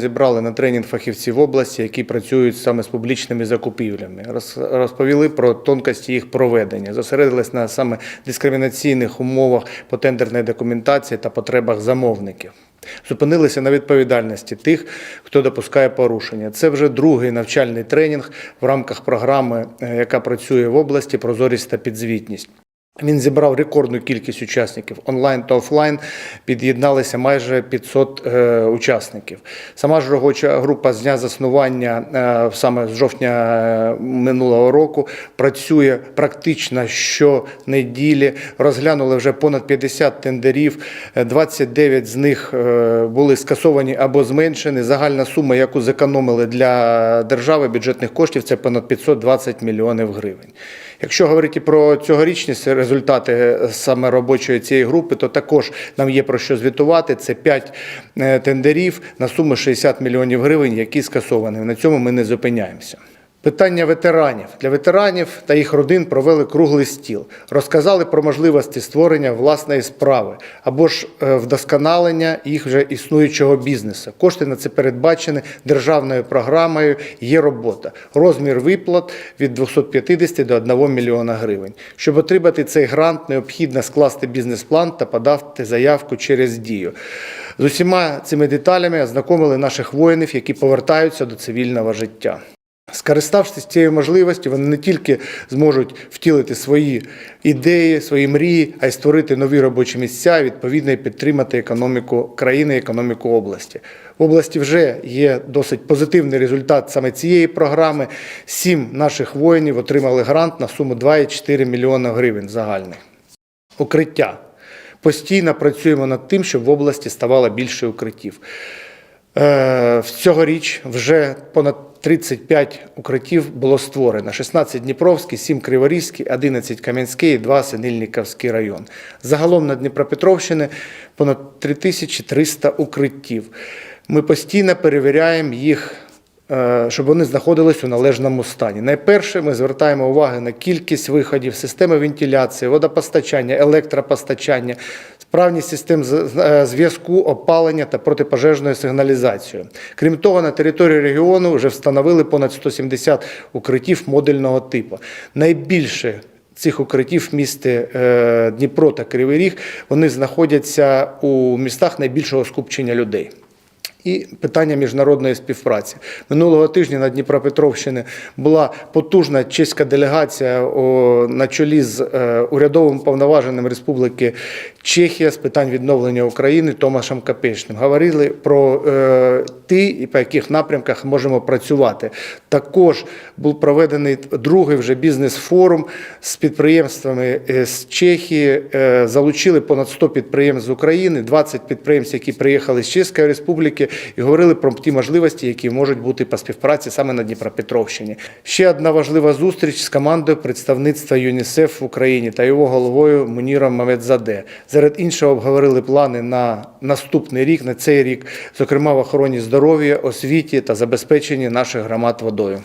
Зібрали на тренінг фахівців області, які працюють саме з публічними закупівлями. Роз- Розповіли про тонкості їх проведення, зосередились на саме дискримінаційних умовах по тендерній документації та потребах замовників. Зупинилися на відповідальності тих, хто допускає порушення. Це вже другий навчальний тренінг в рамках програми, е, яка працює в області Прозорість та підзвітність. Він зібрав рекордну кількість учасників онлайн та офлайн. Під'єдналися майже 500 е, учасників. Сама ж робоча група з дня заснування е, саме з жовтня е, минулого року працює практично щонеділі. Розглянули вже понад 50 тендерів. Е, 29 з них е, були скасовані або зменшені. Загальна сума, яку зекономили для держави бюджетних коштів, це понад 520 мільйонів гривень. Якщо говорити про цьогорічні результати е, саме робочої цієї групи, то також нам є про що звітувати. Це 5 тендерів на суму 60 мільйонів гривень, які скасовані. На цьому ми не зупиняємося. Питання ветеранів для ветеранів та їх родин провели круглий стіл, розказали про можливості створення власної справи або ж е, вдосконалення їх вже існуючого бізнесу. Кошти на це передбачені державною програмою. Є робота. Розмір виплат від 250 до 1 мільйона гривень. Щоб отримати цей грант, необхідно скласти бізнес-план та подати заявку через дію. З усіма цими деталями ознакомили наших воїнів, які повертаються до цивільного життя. Скориставшись цією можливістю, вони не тільки зможуть втілити свої ідеї, свої мрії, а й створити нові робочі місця відповідно і підтримати економіку країни, економіку області. В області вже є досить позитивний результат саме цієї програми. Сім наших воїнів отримали грант на суму 2,4 мільйона гривень загальних. Укриття. Постійно працюємо над тим, щоб в області ставало більше укриттів. Е, в Цьогоріч вже понад 35 укриттів було створено: 16 Дніпровський, 7 Криворізький, 11 Кам'янський і 2 Синильниковський район. Загалом на Дніпропетровщині понад 3300 укриттів. Ми постійно перевіряємо їх е, щоб вони знаходились у належному стані. Найперше, ми звертаємо увагу на кількість виходів, системи вентиляції, водопостачання, електропостачання, справність систем е, зв'язку, опалення та протипожежної сигналізації. Крім того, на території регіону вже встановили понад 170 укриттів модульного типу. Найбільше Цих укриттів місті е, Дніпро та Кривий Ріг вони знаходяться у містах найбільшого скупчення людей. І питання міжнародної співпраці минулого тижня на Дніпропетровщині була потужна чеська делегація на чолі з е, урядовим повноваженим Республіки Чехія з питань відновлення України Томашем Капечним. Говорили про е, і по яких напрямках можемо працювати. Також був проведений другий вже бізнес-форум з підприємствами е, з Чехії. Е, Залучили понад 100 підприємств з України, 20 підприємств, які приїхали з Чеської Республіки, і говорили про ті можливості, які можуть бути по співпраці саме на Дніпропетровщині. Ще одна важлива зустріч з командою представництва ЮНІСЕФ в Україні та його головою Муніром Мамедзаде. Серед іншого обговорили плани на наступний рік, на цей рік, зокрема в охороні здоров'я, освіті та забезпеченні наших громад водою.